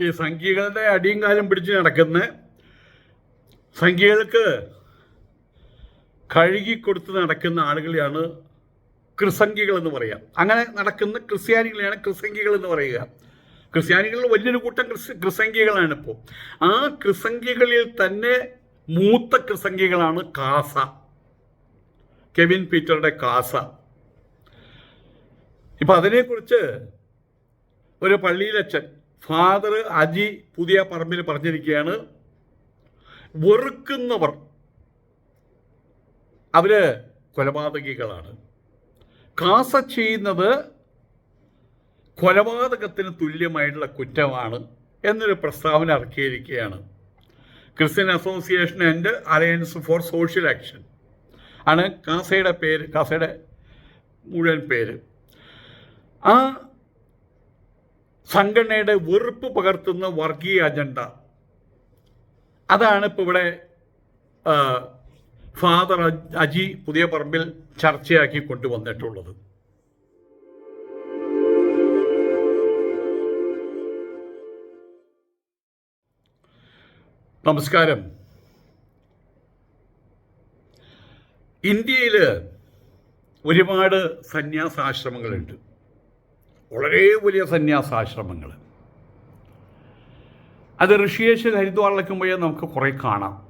ഈ സംഖ്യകളുടെ അടിയും കാലം പിടിച്ച് നടക്കുന്ന സംഖ്യകൾക്ക് കഴുകിക്കൊടുത്ത് നടക്കുന്ന ആളുകളെയാണ് ക്രിസംഖികൾ എന്ന് പറയുക അങ്ങനെ നടക്കുന്ന ക്രിസ്ത്യാനികളെയാണ് ക്രിസംഖികൾ എന്ന് പറയുക. ക്രിസ്ത്യാനികളിൽ വലിയൊരു കൂട്ടം ക്രിസ് ക്രിസംഖ്യകളാണ് ഇപ്പോൾ ആ ക്രിസംഖ്യകളിൽ തന്നെ മൂത്ത ക്രിസംഖ്യകളാണ് കാസ. കെവിൻ പീറ്ററുടെ കാസ. ഇപ്പം അതിനെക്കുറിച്ച് ഒരു പള്ളിയിലച്ഛൻ ഫാദർ അജി പുതിയ പറമ്പിൽ പറഞ്ഞിരിക്കുകയാണ്. വെറുക്കുന്നവർ. അവർ കൊലപാതകികളാണ്. കാസ ചെയ്യുന്നത് കൊലപാതകത്തിന് തുല്യമായിട്ടുള്ള കുറ്റമാണ് എന്നൊരു പ്രസ്താവന ഇറക്കിയിരിക്കുകയാണ്. Christian association and alliance for social action ആണ് കാസയുടെ പേര് കാസയുടെ മുഴുവൻ പേര്. ആ സംഘടനയുടെ വെറുപ്പ് പകർത്തുന്ന വർഗീയ അജണ്ട. അതാണ് ഇപ്പോൾ ഇവിടെ ഫാദർ അജി പുതിയ പറമ്പിൽ ചർച്ചയാക്കി കൊണ്ടുവന്നിട്ടുള്ളത്. നമസ്കാരം. ഇന്ത്യയിൽ ഒരുപാട് സന്യാസാശ്രമങ്ങളുണ്ട്. വളരെ വലിയ സന്യാസാശ്രമങ്ങൾ അത് ഋഷിയേശ് ഹരിദ്വാറിലൊക്കെ പോയാൽ നമുക്ക് കുറേ കാണാം.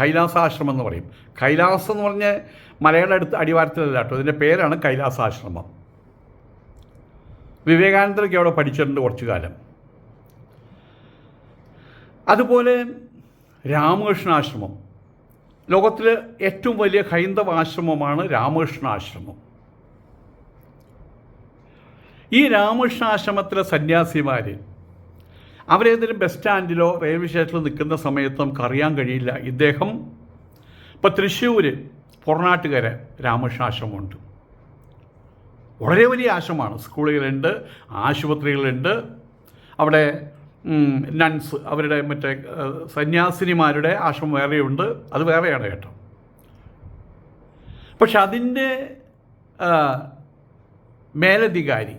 കൈലാസാശ്രമം എന്ന് പറയും. കൈലാസം എന്ന് പറഞ്ഞ മലയുടെ അടുത്ത് അടിവാരത്തിലല്ല കേട്ടോ. അതിന്റെ പേരാണ് കൈലാസാശ്രമം. വിവേകാനന്ദരൊക്കെ അവിടെ പഠിച്ചിട്ടുണ്ട് കുറച്ചു കാലം അതുപോലെ രാമകൃഷ്ണാശ്രമം. ലോകത്തിലെ ഏറ്റവും വലിയ ഹൈന്ദവ ആശ്രമമാണ് രാമകൃഷ്ണാശ്രമം. ഈ രാമകൃഷ്ണാശ്രമത്തിലെ സന്യാസിമാർ അവരേതെങ്കിലും ബസ് സ്റ്റാൻഡിലോ റെയിൽവേ സ്റ്റേഷനിലോ നിൽക്കുന്ന സമയത്ത് നമുക്ക് അറിയാൻ കഴിയില്ല. ഇദ്ദേഹം ഇപ്പോൾ തൃശ്ശൂർ പുറനാട്ടുകാരെ രാമകൃഷ്ണാശ്രമമുണ്ട്. വളരെ വലിയ ആശ്രമമാണ്. സ്കൂളുകളുണ്ട് ആശുപത്രികളുണ്ട്. അവിടെ നൺസ് അവരുടെ മറ്റേ സന്യാസിനിമാരുടെ ആശ്രമം വേറെയുണ്ട്. അത് വേറെയാണ് കേട്ടോ. പക്ഷെ അതിന്റെ മേലധികാരി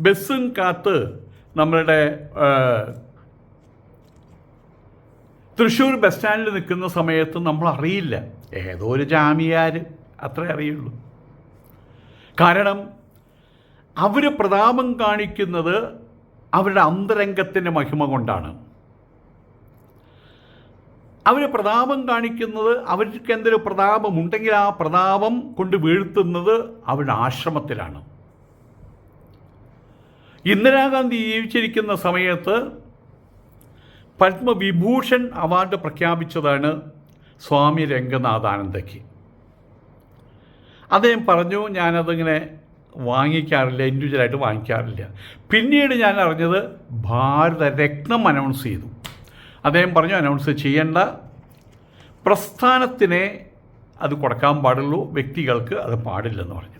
ബസ്സും കാത്ത് നമ്മളുടെ തൃശ്ശൂർ ബസ് സ്റ്റാൻഡിൽ നിൽക്കുന്ന സമയത്ത് നമ്മൾ അറിയില്ല ഏതോ ഒരു ജാമിയാർ. അത്രേ അറിയുള്ളൂ. കാരണം അവർ പ്രതാപം കാണിക്കുന്നത് അവരുടെ അന്തരംഗത്തിന്റെ മഹിമ കൊണ്ടാണ്. അവർ പ്രതാപം കാണിക്കുന്നത് അവർക്ക് എന്തൊരു പ്രതാപമുണ്ടെങ്കിൽ ആ പ്രതാപം കൊണ്ട് വീഴ്ത്തുന്നത് അവരുടെ ആശ്രമത്തിലാണ്. ഇന്ദിരാഗാന്ധി ജീവിച്ചിരിക്കുന്ന സമയത്ത് പത്മവിഭൂഷൺ അവാർഡ് പ്രഖ്യാപിച്ചതാണ് സ്വാമി രംഗനാഥാനന്ദയ്ക്ക്. അദ്ദേഹം പറഞ്ഞു ഞാനതിങ്ങനെ വാങ്ങിക്കാറില്ല ഇൻഡിവിജ്വലായിട്ട് വാങ്ങിക്കാറില്ല. പിന്നീട് ഞാൻ അറിഞ്ഞത് ഭാരതരത്നം അനൗൺസ് ചെയ്തു. അദ്ദേഹം പറഞ്ഞു അനൗൺസ് ചെയ്യേണ്ട. പ്രസ്ഥാനത്തിനെ അത് കൊടുക്കാൻ പാടുള്ളൂ വ്യക്തികൾക്ക് അത് പാടില്ലെന്ന് പറഞ്ഞു.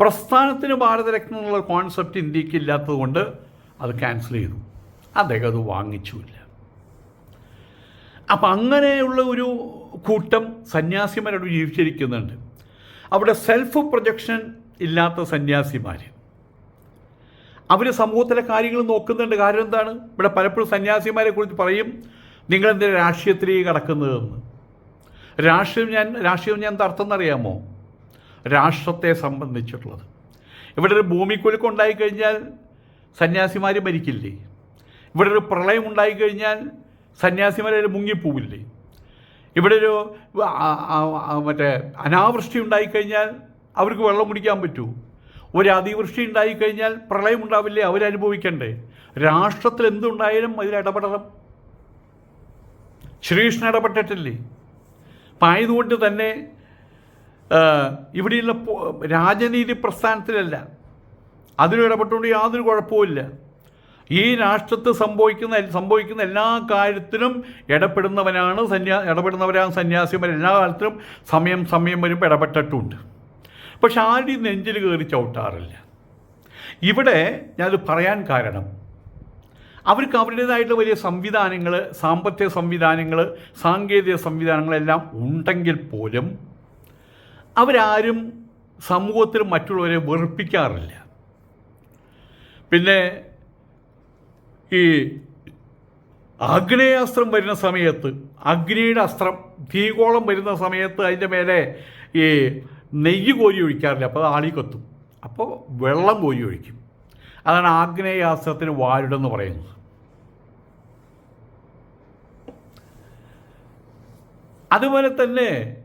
പ്രസ്ഥാനത്തിന് ഭാരതരത്നം എന്നുള്ള കോൺസെപ്റ്റ് ഇന്ത്യയ്ക്ക് ഇല്ലാത്തതുകൊണ്ട് അത് ക്യാൻസൽ ചെയ്തു. അദ്ദേഹം അത് വാങ്ങിച്ചുമില്ല. അപ്പം അങ്ങനെയുള്ള ഒരു കൂട്ടം സന്യാസിമാരോട് ജീവിച്ചിരിക്കുന്നുണ്ട്. അവിടെ സെൽഫ് പ്രൊജക്ഷൻ ഇല്ലാത്ത സന്യാസിമാർ അവർ സമൂഹത്തിലെ കാര്യങ്ങൾ നോക്കുന്നുണ്ട്. കാര്യം എന്താണ്? ഇവിടെ പലപ്പോഴും സന്യാസിമാരെ കുറിച്ച് പറയും നിങ്ങളെന്തിനാണ് രാഷ്ട്രീയത്തിലേക്ക് കടക്കുന്നതെന്ന്? രാഷ്ട്രീയം ഞാൻ രാഷ്ട്രീയം ഞാൻ എന്താ അർത്ഥം എന്നറിയാമോ രാഷ്ട്രത്തെ സംബന്ധിച്ചിട്ടുള്ളത് ഇവിടെ ഒരു ഭൂമിക്കുലുക്കം ഉണ്ടായിക്കഴിഞ്ഞാൽ സന്യാസിമാർ മരിക്കില്ലേ? ഇവിടെ ഒരു പ്രളയം ഉണ്ടായിക്കഴിഞ്ഞാൽ സന്യാസിമാരെ മുങ്ങിപ്പോവില്ലേ? ഇവിടെ ഒരു മറ്റേ അനാവൃഷ്ടി ഉണ്ടായിക്കഴിഞ്ഞാൽ അവർക്ക് വെള്ളം കുടിക്കാൻ പറ്റൂ. ഒരു അതിവൃഷ്ടി ഉണ്ടായിക്കഴിഞ്ഞാൽ പ്രളയം ഉണ്ടാവില്ലേ? അവരനുഭവിക്കണ്ടേ രാഷ്ട്രത്തിൽ എന്തുണ്ടായാലും അതിൽ ഇടപെടണം. ശ്രീകൃഷ്ണൻ ഇടപെട്ടിട്ടില്ലേ? അപ്പം ആയതുകൊണ്ട് തന്നെ ഇവിടെയുള്ള രാജനീതി പ്രസ്ഥാനത്തിലല്ല. അതിലും ഇടപെട്ടുകൊണ്ട് യാതൊരു കുഴപ്പവുമില്ല. ഈ രാഷ്ട്രത്ത് സംഭവിക്കുന്ന സംഭവിക്കുന്ന എല്ലാ കാര്യത്തിലും ഇടപെടുന്നവനാണ് സന്യാ ഇടപെടുന്നവരാണ് സന്യാസിമാർ. എല്ലാ കാലത്തിലും സമയം സമയം വരുമ്പോൾ ഇടപെട്ടിട്ടുണ്ട്. പക്ഷെ ആരുടെയും നെഞ്ചിൽ കയറി ചവിട്ടാറില്ല. ഇവിടെ ഞാനത് പറയാൻ കാരണം അവർക്ക് അവരുടേതായിട്ടുള്ള വലിയ സംവിധാനങ്ങൾ സാമ്പത്തിക സംവിധാനങ്ങൾ സാങ്കേതിക സംവിധാനങ്ങളെല്ലാം ഉണ്ടെങ്കിൽ പോലും അവരാരും സമൂഹത്തിൽ മറ്റുള്ളവരെ വെറുപ്പിക്കാറില്ല. പിന്നെ ഈ അഗ്നേയാസ്ത്രം വരുന്ന സമയത്ത് അഗ്നിയുടെ അസ്ത്രം തീകോളം വരുന്ന സമയത്ത് അതിന്റെ മേലെ ഈ നെയ്യ് കോരി ഒഴിക്കാറില്ല അപ്പോൾ ആളി കൊത്തും. അപ്പോൾ വെള്ളം കോരി ഒഴിക്കും. അതാണ് ആഗ്നേയാസ്ത്രത്തിന് വാരുടെന്ന് പറയുന്നത്. അതുപോലെ തന്നെ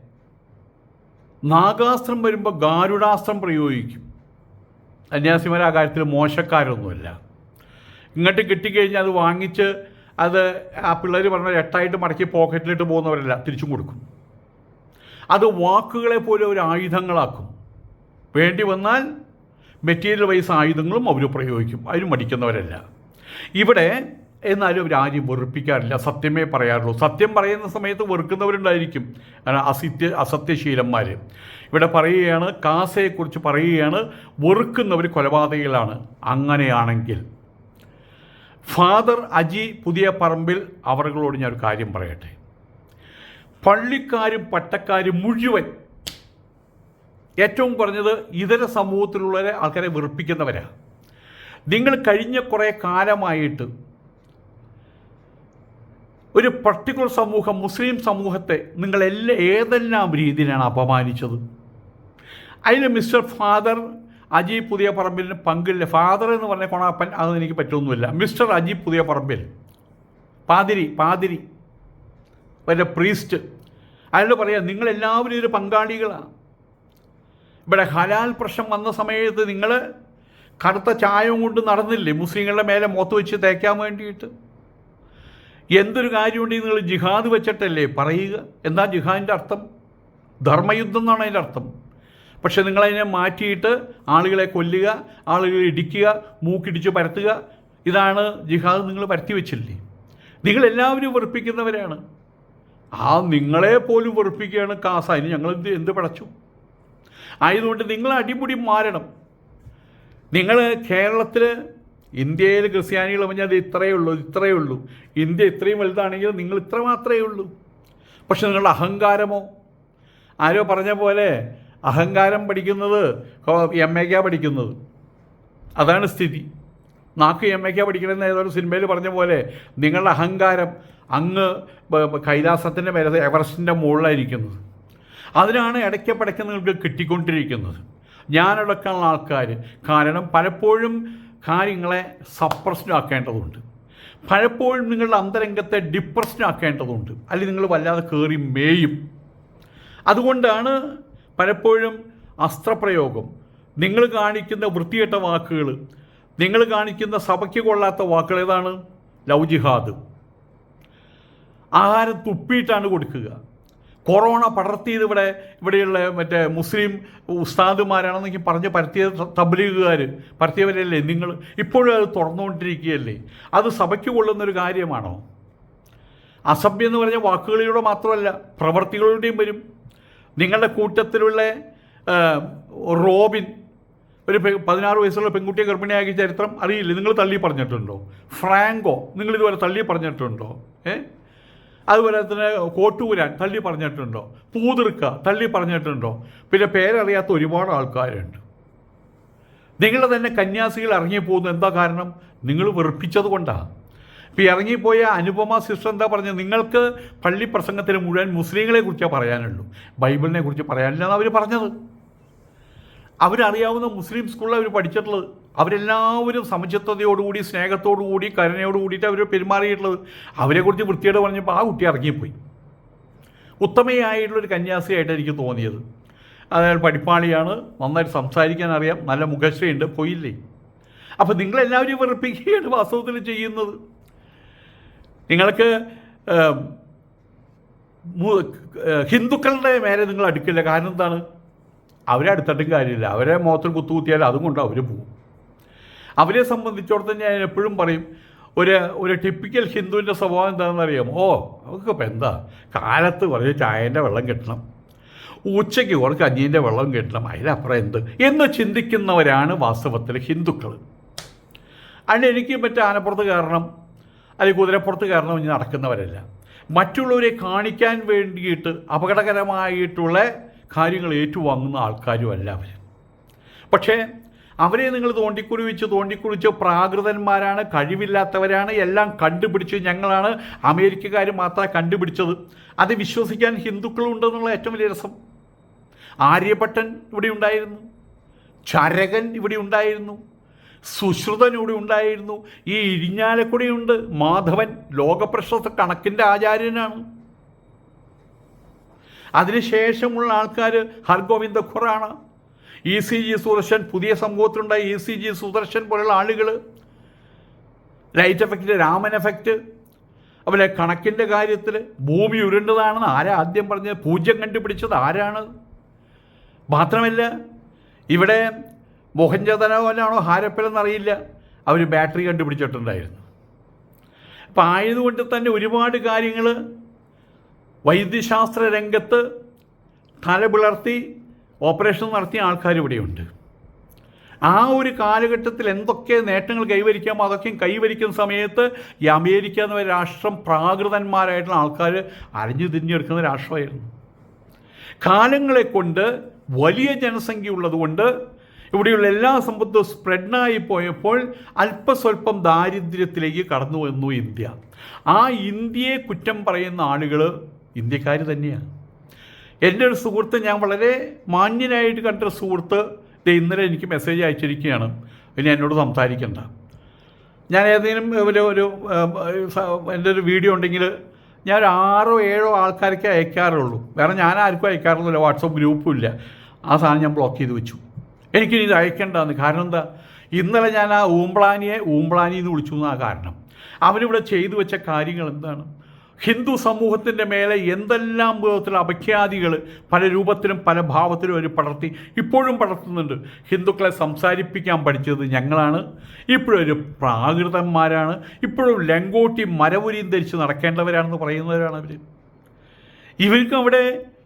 നാഗാസ്ത്രം വരുമ്പോൾ ഗാരുഡാസ്ത്രം പ്രയോഗിക്കും. സന്യാസിമാർ ആ കാര്യത്തിൽ മോശക്കാരൊന്നുമില്ല. ഇങ്ങോട്ട് കിട്ടിക്കഴിഞ്ഞാൽ അത് വാങ്ങിച്ച് അത് ആ പിള്ളേർ പറഞ്ഞ എട്ടായിട്ട് മടക്കി പോക്കറ്റിലിട്ട് പോകുന്നവരല്ല തിരിച്ചും കൊടുക്കും. അത് വാക്കുകളെ പോലെ ഒരു ആയുധങ്ങളാക്കും. വേണ്ടി വന്നാൽ മെറ്റീരിയൽ വൈസ് ആയുധങ്ങളും അവർ പ്രയോഗിക്കും അതിന് മടിക്കുന്നവരല്ല. ഇവിടെ എന്നാലും ആരും വെറുപ്പിക്കാറില്ല. സത്യമേ പറയാറുള്ളൂ. സത്യം പറയുന്ന സമയത്ത് വെറുക്കുന്നവരുണ്ടായിരിക്കും. അസത്യ അസത്യശീലന്മാർ ഇവിടെ പറയുകയാണ് കാസയെക്കുറിച്ച് പറയുകയാണ് വെറുക്കുന്നവർ കൊലപാതകികളാണ്. അങ്ങനെയാണെങ്കിൽ ഫാദർ അജി പുതിയ പറമ്പിൽ അവരുകളോട് ഞാൻ ഒരു കാര്യം പറയട്ടെ. പള്ളിക്കാരും പട്ടക്കാരും മുഴുവൻ ഏറ്റവും കുറഞ്ഞത് ഇതര സമൂഹത്തിലുള്ളവരെ ആൾക്കാരെ വെറുപ്പിക്കുന്നവരാണ് നിങ്ങൾ കഴിഞ്ഞ കുറേ കാലമായിട്ട് ഒരു പർട്ടിക്കുലർ സമൂഹം മുസ്ലിം സമൂഹത്തെ നിങ്ങൾ എല്ലാ ഏതെല്ലാം രീതിയിലാണ് അപമാനിച്ചത്? അതിന് മിസ്റ്റർ ഫാദർ അജി പുതിയ പറമ്പിലിന് പങ്കില്ല. ഫാദർ എന്ന് പറഞ്ഞ കൊണാപ്പൻ അതൊന്നും എനിക്ക് പറ്റൊന്നുമില്ല. മിസ്റ്റർ അജി പുതിയ പറമ്പിൽ പാതിരി പാതിരി. വല്ല പ്രീസ്റ്റ് അയാളോട് പറയാം നിങ്ങളെല്ലാവരും ഇതിൽ പങ്കാളികളാണ്. ഇവിടെ ഹലാൽ പ്രശ്നം വന്ന സമയത്ത് നിങ്ങൾ കറുത്ത ചായം കൊണ്ട് നടന്നില്ലേ? മുസ്ലിങ്ങളുടെ മേലെ മോത്ത് വെച്ച് തേക്കാൻ വേണ്ടിയിട്ട്. എന്തൊരു കാര്യമുണ്ടെങ്കിൽ നിങ്ങൾ ജിഹാദ് വെച്ചിട്ടല്ലേ പറയുക? എന്താ ജിഹാദിന്റെ അർത്ഥം? ധർമ്മയുദ്ധം എന്നാണ് അതിന്റെ അർത്ഥം. പക്ഷേ നിങ്ങളതിനെ മാറ്റിയിട്ട് ആളുകളെ കൊല്ലുക ആളുകളെ ഇടിക്കുക മൂക്കിടിച്ച് പരത്തുക ഇതാണ് ജിഹാദ് നിങ്ങൾ പരത്തി വെച്ചില്ലേ? നിങ്ങളെല്ലാവരും വെറുപ്പിക്കുന്നവരാണ്. ആ നിങ്ങളെ പോലും വെറുപ്പിക്കുകയാണ് കാസ. അതിന് ഞങ്ങൾ എന്ത് എന്ത് പടച്ചു? ആയതുകൊണ്ട് നിങ്ങൾ അടിമുടി മാറണം. നിങ്ങൾ കേരളത്തിൽ ഇന്ത്യയിൽ ക്രിസ്ത്യാനികൾ പറഞ്ഞാൽ ഇത്രയേ ഉള്ളൂ ഇത്രയേ ഉള്ളൂ. ഇന്ത്യ ഇത്രയും വലുതാണെങ്കിൽ നിങ്ങൾ ഇത്ര മാത്രമേ ഉള്ളൂ. പക്ഷെ നിങ്ങളുടെ അഹങ്കാരമോ? ആരോ പറഞ്ഞ പോലെ അഹങ്കാരം പഠിക്കുന്നത് എം എക്കാ പഠിക്കുന്നത്. അതാണ് സ്ഥിതി. നാക്ക് എം എക്കാ പഠിക്കണമെന്ന് ഏതൊരു സിനിമയിൽ പറഞ്ഞ പോലെ നിങ്ങളുടെ അഹങ്കാരം അങ്ങ് കൈലാസത്തിന്റെ മേലെ എവറസ്റ്റിന്റെ മുകളിലായിരിക്കുന്നത്. അതിനാണ് ഇടയ്ക്ക് പടയ്ക്ക് നിങ്ങൾക്ക് കിട്ടിക്കൊണ്ടിരിക്കുന്നത്. ഞാനടക്കമുള്ള ആൾക്കാർ കാരണം പലപ്പോഴും കാര്യങ്ങളെ സപ്രസ്ഡാക്കേണ്ടതുണ്ട് പലപ്പോഴും നിങ്ങളുടെ അന്തരംഗത്തെ ഡിപ്രസ്ഡാക്കേണ്ടതുണ്ട് അല്ലെങ്കിൽ നിങ്ങൾ വല്ലാതെ കയറി മേയും. അതുകൊണ്ടാണ് പലപ്പോഴും അസ്ത്രപ്രയോഗം. നിങ്ങൾ കാണിക്കുന്ന വൃത്തികെട്ട വാക്കുകൾ നിങ്ങൾ കാണിക്കുന്ന സഭയ്ക്ക് കൊള്ളാത്ത വാക്കുകൾ ഏതാണ്? ലവ് ജിഹാദ് ആഹാരം തുപ്പിയിട്ടാണ് കൊടുക്കുക. കൊറോണ പടർത്തിയത് ഇവിടെ ഇവിടെയുള്ള മറ്റേ മുസ്ലിം ഉസ്താദുമാരാണെന്നൊക്കെ പറഞ്ഞ് പരത്തിയ തബ്ലീഗുകാർ പരത്തിയവരല്ലേ നിങ്ങൾ? ഇപ്പോഴും അത് തുറന്നുകൊണ്ടിരിക്കുകയല്ലേ? അത് സഭയ്ക്ക് കൊള്ളുന്നൊരു കാര്യമാണോ? അസഭ്യം എന്ന് പറഞ്ഞ വാക്കുകളിലൂടെ മാത്രമല്ല പ്രവർത്തികളുടെയും വരും. നിങ്ങളുടെ കൂട്ടത്തിലുള്ള റോബിൻ ഒരു പതിനാറ് വയസ്സുള്ള പെൺകുട്ടിയെ ഗർഭിണിയാക്കിയ ചരിത്രം അറിയില്ലേ? നിങ്ങൾ തള്ളി പറഞ്ഞിട്ടുണ്ടോ? ഫ്രാങ്കോ നിങ്ങൾ ഇതുവരെ തള്ളി പറഞ്ഞിട്ടുണ്ടോ? ഏ? അതുപോലെ തന്നെ കോട്ടൂരാൻ തള്ളി പറഞ്ഞിട്ടുണ്ടോ? പൂതിർക്ക തള്ളി പറഞ്ഞിട്ടുണ്ടോ? പിന്നെ പേരറിയാത്ത ഒരുപാട് ആൾക്കാരുണ്ട്. നിങ്ങൾ തന്നെ കന്യാസികൾ ഇറങ്ങിപ്പോകുന്നു എന്താ കാരണം? നിങ്ങൾ വെറുപ്പിച്ചത് കൊണ്ടാണ് ഇപ്പോൾ ഇറങ്ങിപ്പോയ അനുപമ സിസ്റ്റർ എന്താ പറഞ്ഞത്? നിങ്ങൾക്ക് പള്ളി പ്രസംഗത്തിന് മുഴുവൻ മുസ്ലിങ്ങളെ കുറിച്ചേ പറയാനുള്ളൂ. ബൈബിളിനെ കുറിച്ച് പറയാനില്ല എന്നാണ് അവർ പറഞ്ഞത്. അവരറിയാവുന്ന മുസ്ലിം സ്കൂളിൽ അവർ പഠിച്ചിട്ടുള്ളത്. അവരെല്ലാവരും സമചിത്തതയോടുകൂടി സ്നേഹത്തോടുകൂടി കരുണയോട് കൂടിയിട്ട് അവർ പെരുമാറിയിട്ടുള്ളത്. അവരെക്കുറിച്ച് വൃത്തിയോട് പറഞ്ഞപ്പോൾ ആ കുട്ടി ഇറങ്ങിപ്പോയി. ഉത്തമയായിട്ടുള്ളൊരു കന്യാസിയായിട്ട് എനിക്ക് തോന്നിയത്. അതായത് പഠിപ്പാളിയാണ് നന്നായിട്ട് സംസാരിക്കാൻ അറിയാം നല്ല മുഖശ്രീയുണ്ട് പോയില്ലേ? അപ്പോൾ നിങ്ങളെല്ലാവരും വെറുപ്പിക്കുകയാണ് വാസ്തവത്തിൽ ചെയ്യുന്നത്. നിങ്ങൾക്ക് ഹിന്ദുക്കളുടെ മേലെ നിങ്ങൾ അടുക്കില്ല. കാരണം എന്താണ്? അവരെ അടുത്തിട്ടും കാര്യമില്ല. അവരെ മുഖത്തിൽ കുത്തുകുത്തിയാൽ അതും കൊണ്ട് അവർ പോകും അവരെ സംബന്ധിച്ചിടത്തോളം ഞാൻ എപ്പോഴും പറയും ഒരു ഒരു ടിപ്പിക്കൽ ഹിന്ദുവിന്റെ സ്വഭാവം എന്താണെന്ന് അറിയാമോ? ഓ നമുക്കിപ്പോൾ എന്താ? കാലത്ത് കുറച്ച് ചായന്റെ വെള്ളം കിട്ടണം. ഉച്ചയ്ക്ക് കുറച്ച് കഞ്ഞീന്റെ വെള്ളം കിട്ടണം. അതിലപ്പുറം എന്ത്? എന്ന് ചിന്തിക്കുന്നവരാണ് വാസ്തവത്തിൽ ഹിന്ദുക്കൾ അതിന് എനിക്ക് മറ്റേ ആനപ്പുറത്ത് കാരണം അല്ലെങ്കിൽ കുതിരപ്പുറത്ത് കാരണം ഇനി നടക്കുന്നവരല്ല. മറ്റുള്ളവരെ കാണിക്കാൻ വേണ്ടിയിട്ട് അപകടകരമായിട്ടുള്ള കാര്യങ്ങൾ ഏറ്റുവാങ്ങുന്ന ആൾക്കാരും അല്ല അവർ പക്ഷേ അവരെ നിങ്ങൾ തോണ്ടിക്കുറിവിച്ച് തോണ്ടിക്കുറിച്ച് പ്രാകൃതന്മാരാണ് കഴിവില്ലാത്തവരാണ് എല്ലാം കണ്ടുപിടിച്ച് ഞങ്ങളാണ് അമേരിക്കക്കാർ മാത്രമേ കണ്ടുപിടിച്ചത്. അത് വിശ്വസിക്കാൻ ഹിന്ദുക്കളുണ്ടെന്നുള്ള ഏറ്റവും വലിയ രസം. ആര്യഭട്ടൻ ഇവിടെ ഉണ്ടായിരുന്നു ചരകൻ ഇവിടെ ഉണ്ടായിരുന്നു സുശ്രുതൻ ഇവിടെ ഉണ്ടായിരുന്നു ഈ ഇരിഞ്ഞാലക്കുടിയുണ്ട് മാധവൻ ലോകപ്രശസ്ത കണക്കിന്റെ ആചാര്യനാണ്. അതിനുശേഷമുള്ള ആൾക്കാർ Hargobind ഖുറാണ് E C G Sudarshan പുതിയ സമൂഹത്തിലുണ്ടായ ഇ സി ജി സുദർശൻ പോലെയുള്ള ആളുകൾ ലൈറ്റ് എഫക്റ്റ് രാമൻ എഫക്റ്റ് അതുപോലെ കണക്കിന്റെ കാര്യത്തിൽ ഭൂമി ഉരുണ്ടതാണെന്ന് ആരാ ആദ്യം പറഞ്ഞത്? പൂജ്യം കണ്ടുപിടിച്ചത് ആരാണ്? മാത്രമല്ല ഇവിടെ മോഹൻചതനോലാണോ ഹാരപ്പലെന്നറിയില്ല അവർ ബാറ്ററി കണ്ടുപിടിച്ചിട്ടുണ്ടായിരുന്നു. അപ്പം ആയതുകൊണ്ട് തന്നെ ഒരുപാട് കാര്യങ്ങൾ വൈദ്യശാസ്ത്ര രംഗത്ത് തലപിളർത്തി ഓപ്പറേഷൻ നടത്തിയ ആൾക്കാർ ഇവിടെയുണ്ട്. ആ ഒരു കാലഘട്ടത്തിൽ എന്തൊക്കെ നേട്ടങ്ങൾ കൈവരിക്കാമോ അതൊക്കെയും കൈവരിക്കുന്ന സമയത്ത് ഈ അമേരിക്ക എന്ന രാഷ്ട്രം പ്രാകൃതന്മാരായിട്ടുള്ള ആൾക്കാർ അരിഞ്ഞു തിരിഞ്ഞെടുക്കുന്ന രാഷ്ട്രമായിരുന്നു. കാലങ്ങളെ കൊണ്ട് വലിയ ജനസംഖ്യ ഉള്ളതുകൊണ്ട് ഇവിടെയുള്ള എല്ലാ സമ്പത്തും സ്പ്രെഡായി പോയപ്പോൾ അല്പസ്വല്പം ദാരിദ്ര്യത്തിലേക്ക് കടന്നു വന്നു ഇന്ത്യ. ആ ഇന്ത്യയെ കുറ്റം പറയുന്ന ആളുകൾ ഇന്ത്യക്കാർ തന്നെയാണ്. എന്റെ ഒരു സുഹൃത്ത് ഞാൻ വളരെ മാന്യനായിട്ട് കണ്ട സുഹൃത്ത് ഇന്നലെ എനിക്ക് മെസ്സേജ് അയച്ചിരിക്കുകയാണ്. ഇനി എന്നോട് സംസാരിക്കണ്ട. ഞാൻ ഏതെങ്കിലും ഒരു ഒരു എന്റെ ഒരു വീഡിയോ ഉണ്ടെങ്കിൽ ഞാൻ ഒരു ആറോ ഏഴോ ആൾക്കാർക്ക് അയക്കാറുള്ളൂ. വേറെ ഞാൻ ആർക്കും അയക്കാറൊന്നുമില്ല വാട്സപ്പ് ഗ്രൂപ്പും ഇല്ല. ആ സാധനം ഞാൻ ബ്ലോക്ക് ചെയ്ത് വെച്ചു. എനിക്കിനി ഇത് അയക്കേണ്ടതെന്ന് കാരണം എന്താ? ഇന്നലെ ഞാൻ ആ ഊമ്പളാനിയെ ഊമ്പളാനി എന്ന് വിളിച്ചു എന്നാണ് കാരണം. അവനിവിടെ ചെയ്തു വെച്ച കാര്യങ്ങൾ എന്താണ്? ഹിന്ദു സമൂഹത്തിന്റെ മേലെ എന്തെല്ലാം വിധത്തിലുള്ള അപഖ്യാതികൾ പല രൂപത്തിലും പല ഭാവത്തിലും അവർ പടർത്തി ഇപ്പോഴും പടർത്തുന്നുണ്ട്. ഹിന്ദുക്കളെ സംസാരിപ്പിക്കാൻ പഠിച്ചത് ഞങ്ങളാണ്. ഒരു പ്രാകൃതന്മാരാണ്. ഇപ്പോഴും ലങ്കോട്ടി മരവുരിയും ധരിച്ച് നടക്കേണ്ടവരാണെന്ന് പറയുന്നവരാണ് അവർ ഇവർക്ക് അവിടെ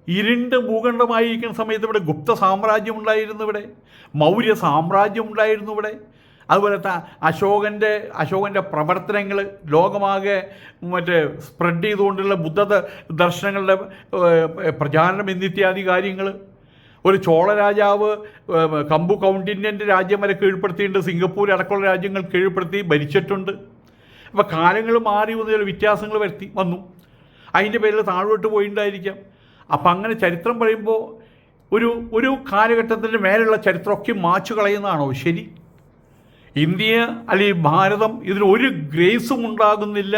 ഇരുണ്ട് ഭൂഖണ്ഡമായിരിക്കുന്ന സമയത്ത് ഇവിടെ ഗുപ്ത സാമ്രാജ്യം ഉണ്ടായിരുന്നു ഇവിടെ. മൗര്യ സാമ്രാജ്യം ഉണ്ടായിരുന്നു ഇവിടെ. അതുപോലെ അശോകന്റെ അശോകന്റെ പ്രവർത്തനങ്ങൾ ലോകമാകെ മറ്റേ സ്പ്രെഡ് ചെയ്തുകൊണ്ടുള്ള ബുദ്ധ ദർശനങ്ങളുടെ പ്രചാരണം എന്നിത്യാദി കാര്യങ്ങൾ ഒരു ചോള രാജാവ് കമ്പു കൗണ്ടിന്റെന്റെ രാജ്യം വരെ കീഴ്പ്പെടുത്തിയിട്ടുണ്ട്. സിംഗപ്പൂർ അടക്കമുള്ള രാജ്യങ്ങൾ കീഴ്പ്പെടുത്തി ഭരിച്ചിട്ടുണ്ട്. അപ്പോൾ കാലങ്ങൾ മാറി വന്ന വ്യത്യാസങ്ങൾ വരുത്തി വന്നു. അതിന്റെ പേരിൽ താഴോട്ട് പോയിട്ടുണ്ടായിരിക്കാം അപ്പം അങ്ങനെ ചരിത്രം പറയുമ്പോൾ ഒരു ഒരു കാലഘട്ടത്തിന്റെ മേലുള്ള ചരിത്രമൊക്കെ മാച്ചു കളയുന്നതാണോ? ശരി. ഇന്ത്യ അല്ലെങ്കിൽ ഭാരതം ഇതിന് ഒരു ഗ്രേസും ഉണ്ടാകുന്നില്ല.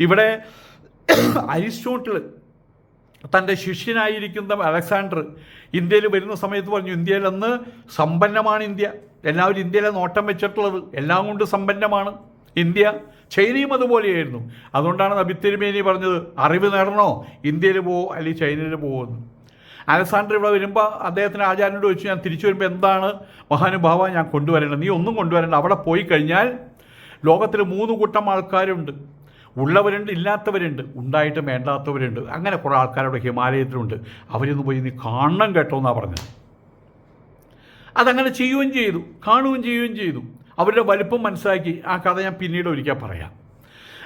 ഇവിടെ അരിസ്റ്റോട്ടിൽ തന്റെ ശിഷ്യനായിരിക്കുന്ന അലക്സാണ്ടർ ഇന്ത്യയിൽ വരുന്ന സമയത്ത് പറഞ്ഞു ഇന്ത്യയിൽ അന്ന് സമ്പന്നമാണ് ഇന്ത്യ. എല്ലാവരും ഇന്ത്യയിലെ നോട്ടം വെച്ചിട്ടുള്ളത് എല്ലാം കൊണ്ട് സമ്പന്നമാണ് ഇന്ത്യ. ചൈനയും അതുപോലെയായിരുന്നു. അതുകൊണ്ടാണ് നബിത്തിരുമേനി പറഞ്ഞത് അറിവ് നേടണോ? ഇന്ത്യയിൽ പോവോ അല്ലെങ്കിൽ ചൈനയിൽ പോകുമെന്ന് അലക്സാണ്ടർ ഇവിടെ വരുമ്പോൾ അദ്ദേഹത്തിന് ആചാര്യനോട് ചോദിച്ചു ഞാൻ തിരിച്ചു വരുമ്പോൾ എന്താണ് മഹാനുഭാവ ഞാൻ കൊണ്ടുവരേണ്ടത്? നീ ഒന്നും കൊണ്ടുവരേണ്ട. അവിടെ പോയി കഴിഞ്ഞാൽ ലോകത്തിൽ മൂന്ന് കൂട്ടം ആൾക്കാരുണ്ട്. ഉള്ളവരുണ്ട് ഇല്ലാത്തവരുണ്ട്. ഉണ്ടായിട്ടും വേണ്ടാത്തവരുണ്ട്. അങ്ങനെ കുറേ ആൾക്കാരവിടെ ഹിമാലയത്തിലുണ്ട്. അവരൊന്ന് പോയി നീ കാണണം കേട്ടോ എന്നാണ് പറഞ്ഞത്. അതങ്ങനെ ചെയ്യുകയും ചെയ്തു കാണുകയും ചെയ്യുകയും ചെയ്തു. അവരുടെ വലിപ്പം മനസ്സിലാക്കി. ആ കഥ ഞാൻ പിന്നീട് ഒരിക്കൽ പറയാം.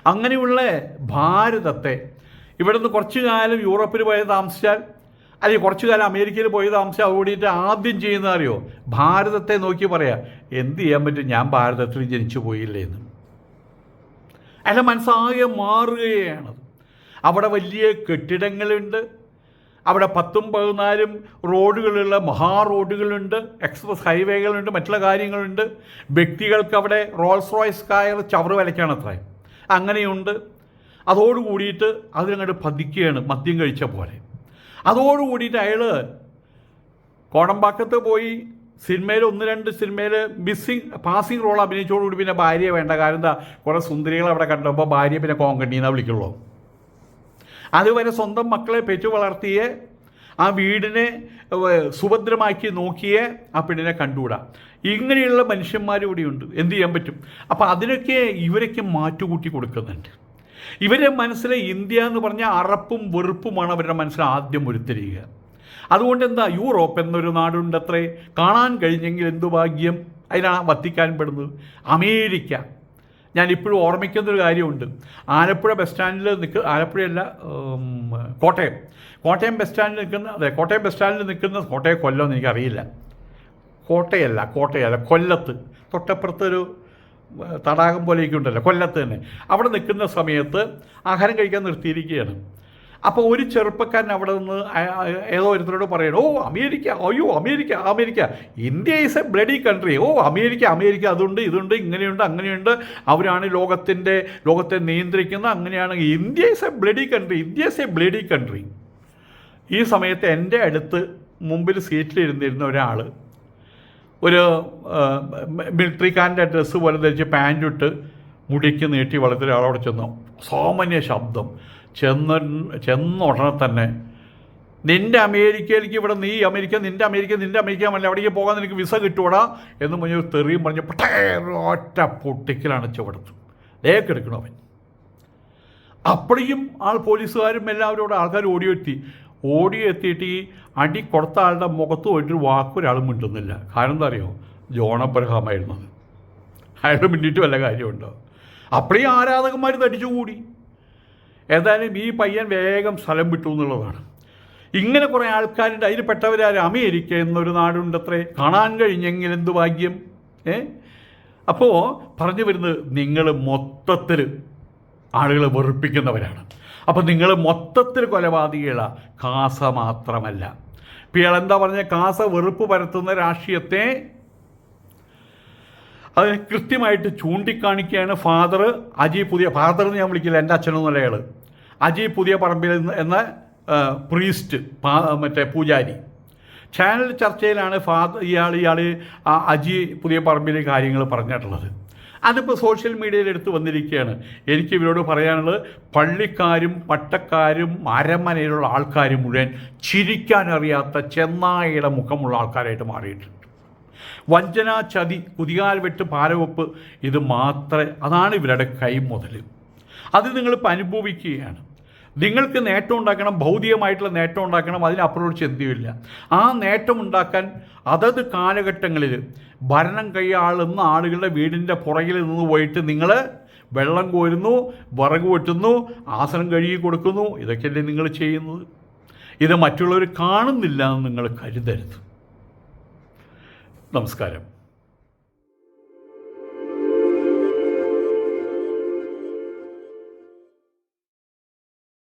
അങ്ങനെയുള്ള ഭാരതത്തെ ഇവിടെ നിന്ന് കുറച്ചു കാലം യൂറോപ്പിൽ പോയി താമസിച്ചാൽ അല്ലെങ്കിൽ കുറച്ചു കാലം അമേരിക്കയിൽ പോയി താമസിച്ചാൽ ഓടിയിട്ട് ആദ്യം ചെയ്യുന്ന അറിയോ? ഭാരതത്തെ നോക്കി പറയാം എന്ത് ചെയ്യാൻ പറ്റും? ഞാൻ ഭാരതത്തിൽ ജനിച്ചു പോയില്ലേ എന്ന്. അല്ല മനസ്സാകെ മാറുകയാണ്. അവിടെ വലിയ കെട്ടിടങ്ങളുണ്ട്. അവിടെ പത്തും പതിനാലും റോഡുകളുള്ള മഹാ റോഡുകളുണ്ട്. എക്സ്പ്രസ് ഹൈവേകളുണ്ട് മറ്റുള്ള കാര്യങ്ങളുണ്ട്. വ്യക്തികൾക്ക് അവിടെ റോൾസ് റോയ്സ് കായർ ചവറ് വിലയ്ക്കാണ് അത്ര. അങ്ങനെയുണ്ട്. അതോടുകൂടിയിട്ട് അതിനങ്ങോട്ട് പതിക്കുകയാണ് മദ്യം കഴിച്ച പോലെ. അതോട് കൂടിയിട്ട് അയാൾ കോടമ്പാക്കത്ത് പോയി സിനിമയിൽ ഒന്ന് രണ്ട് സിനിമയിൽ മിസ്സിങ് പാസിംഗ് റോൾ അഭിനയിച്ചോടുകൂടി പിന്നെ ഭാര്യയെ വേണ്ട. കാരണം എന്താ? കുറേ സുന്ദരികൾ അവിടെ കണ്ടപ്പോൾ ഭാര്യയെ പിന്നെ കോങ്കണ്ണീന്നാണ് വിളിക്കുള്ളൂ. അതുവരെ സ്വന്തം മക്കളെ പെറ്റു വളർത്തിയ ആ വീടിനെ സുഭദ്രമാക്കി നോക്കിയ ആ പെണ്ണിനെ കണ്ടുകൂടാ. ഇങ്ങനെയുള്ള മനുഷ്യന്മാരും ഇവിടെയുണ്ട്. എന്ത് ചെയ്യാൻ പറ്റും? അപ്പോൾ അതിനൊക്കെ ഇവരൊക്കെ മാറ്റുകൂട്ടി കൊടുക്കുന്നുണ്ട്. ഇവരുടെ മനസ്സിൽ ഇന്ത്യ എന്ന് പറഞ്ഞാൽ അറപ്പും വെറുപ്പുമാണ് അവരുടെ മനസ്സിൽ ആദ്യം ഉരുത്തിരിയുക. അതുകൊണ്ട് എന്താ യൂറോപ്പ് എന്നൊരു നാടുണ്ട് അത്രേ കാണാൻ കഴിഞ്ഞെങ്കിൽ എന്തു ഭാഗ്യം? അതിനാണ് വത്തിക്കാൻ പെടുന്നത്. അമേരിക്ക. ഞാൻ ഇപ്പോഴും ഓർമ്മിക്കുന്നൊരു കാര്യമുണ്ട്. ആലപ്പുഴ ബസ് സ്റ്റാൻഡിൽ നിൽക്ക ആലപ്പുഴയല്ല കോട്ടയം. കോട്ടയം ബസ് സ്റ്റാൻഡിൽ നിൽക്കുന്ന അതെ കോട്ടയം ബസ് സ്റ്റാൻഡിൽ നിൽക്കുന്ന കോട്ടയം കൊല്ലം എന്ന് എനിക്കറിയില്ല. കോട്ടയല്ല കോട്ടയല്ല കൊല്ലത്ത്. തൊട്ടപ്പുറത്തൊരു തടാകം പോലെയൊക്കെ ഉണ്ടല്ലോ കൊല്ലത്ത് തന്നെ. അവിടെ നിൽക്കുന്ന സമയത്ത് ആഹാരം കഴിക്കാൻ നിർത്തിയിരിക്കുകയാണ്. അപ്പോൾ ഒരു ചെറുപ്പക്കാരൻ അവിടെ നിന്ന് ഏതോ ഒരുത്തരോട് പറയണം ഓ അമേരിക്ക അയ്യോ America America India is a bloody country oh America America അതുണ്ട് ഇതുണ്ട് ഇങ്ങനെയുണ്ട് അങ്ങനെയുണ്ട്. അവരാണ് ലോകത്തിന്റെ ലോകത്തെ നിയന്ത്രിക്കുന്നത് അങ്ങനെയാണ്. India is a bloody country India is a bloody country ഈ സമയത്ത് എന്റെ അടുത്ത് മുമ്പിൽ സീറ്റിലിരുന്നിരുന്ന ഒരാൾ ഒരു മിലിറ്ററിക്കാരന്റെ ഡ്രസ്സ് പോലെ ധരിച്ച് പാന്റ് ഇട്ട് മുടിക്ക് നീട്ടി വളർത്തിയ ഒരാളോട് ചെന്നു. സാമാന്യ ശബ്ദം. ചെന്ന ചെന്ന ഉടനെ തന്നെ നിന്റെ അമേരിക്കയിലേക്ക് ഇവിടെ നീ അമേരിക്ക നിന്റെ അമേരിക്ക നിന്റെ അമേരിക്ക മല്ല അവിടേക്ക് പോകാൻ നിനക്ക് വിസ കിട്ടൂടാ എന്ന് ഒരു തെറിയും പറഞ്ഞ് ഒറ്റ പൊട്ടിക്കലാണ് ചുവടുത്തു. ദേക്കെടുക്കണം അവൻ. അപ്പോഴേക്കും ആൾ പോലീസുകാരും എല്ലാവരും അവിടെ ആൾക്കാർ ഓടിയെത്തി. ഓടിയെത്തിയിട്ട് ഈ അടി കൊടുത്ത ആളുടെ മുഖത്ത് പോയിട്ട് വാക്കൊരാൾ മിണ്ടുന്നില്ല. കാരണം എന്താ അറിയോ? ജോൺ അബ്രഹാമായിരുന്നത് അയാൾ മിണ്ടിയിട്ട് വല്ല കാര്യമുണ്ടോ? അപ്പോഴേ ആരാധകന്മാർ തടിച്ചു കൂടി. ഏതായാലും ഈ പയ്യൻ വേഗം സ്ഥലം വിട്ടു എന്നുള്ളതാണ്. ഇങ്ങനെ കുറേ ആൾക്കാരുണ്ട്. അതിൽ പെട്ടവരാരും? അമേരിക്ക എന്നൊരു നാടുണ്ടത്രേ. കാണാൻ കഴിഞ്ഞെങ്കിൽ എന്ത് ഭാഗ്യം? ഏ? അപ്പോൾ പറഞ്ഞു വരുന്നത് നിങ്ങൾ മൊത്തത്തിൽ ആളുകളെ വെറുപ്പിക്കുന്നവരാണ്. അപ്പോൾ നിങ്ങൾ മൊത്തത്തിൽ കൊലപാതകികളാ. കാസ മാത്രമല്ല. ഇയാൾ എന്താ പറഞ്ഞ? കാസ വെറുപ്പ് പരത്തുന്ന രാഷ്ട്രീയത്തെ അതിനെ കൃത്യമായിട്ട് ചൂണ്ടിക്കാണിക്കുകയാണ് ഫാദർ അജി പുതിയ ഫാദർ എന്ന് ഞാൻ വിളിക്കില്ല എന്റെ അച്ഛനൊന്നുമല്ല അയാൾ അജി പുതിയ പറമ്പിൽ എന്ന പ്രീസ്റ്റ് മറ്റേ പൂജാരി. ചാനൽ ചർച്ചയിലാണ് ഫാദർ ഇയാൾ ഇയാൾ അജി പുതിയ പറമ്പിലെ കാര്യങ്ങൾ പറഞ്ഞിട്ടുള്ളത്. അതിപ്പോൾ സോഷ്യൽ മീഡിയയിൽ എടുത്തു വന്നിരിക്കുകയാണ്. എനിക്ക് ഇവരോട് പറയാനുള്ളത് പള്ളിക്കാരും പട്ടക്കാരും അരമനയിലുള്ള ആൾക്കാരും മുഴുവൻ ചിരിക്കാൻ അറിയാത്ത ചെന്നായിയുടെ മുഖമുള്ള ആൾക്കാരായിട്ട് മാറിയിട്ടുണ്ട്. വഞ്ചന ചതി കുതികാൽ വെട്ട് പാരവെപ്പ് ഇത് മാത്രമേ അതാണ് ഇവരുടെ കൈ മുതൽ അത് നിങ്ങളിപ്പോൾ അനുഭവിക്കുകയാണ്. നിങ്ങൾക്ക് നേട്ടം ഉണ്ടാക്കണം ഭൗതികമായിട്ടുള്ള നേട്ടം ഉണ്ടാക്കണം അതിനപ്പുറം ചിന്തയില്ല ആ നേട്ടം ഉണ്ടാക്കാൻ അതത് കാലഘട്ടങ്ങളിൽ ഭരണം കൈയാളുന്ന ആളുകളുടെ വീടിന്റെ പുറകിൽ നിന്ന് പോയിട്ട് നിങ്ങൾ വെള്ളം കോരുന്നു വിറക് വെട്ടുന്നു ആസനം കഴുകി കൊടുക്കുന്നു. ഇതൊക്കെയല്ലേ നിങ്ങൾ ചെയ്യുന്നത്? ഇത് മറ്റുള്ളവർ കാണുന്നില്ല എന്ന് നിങ്ങൾ കരുതരുത്. നമസ്കാരം.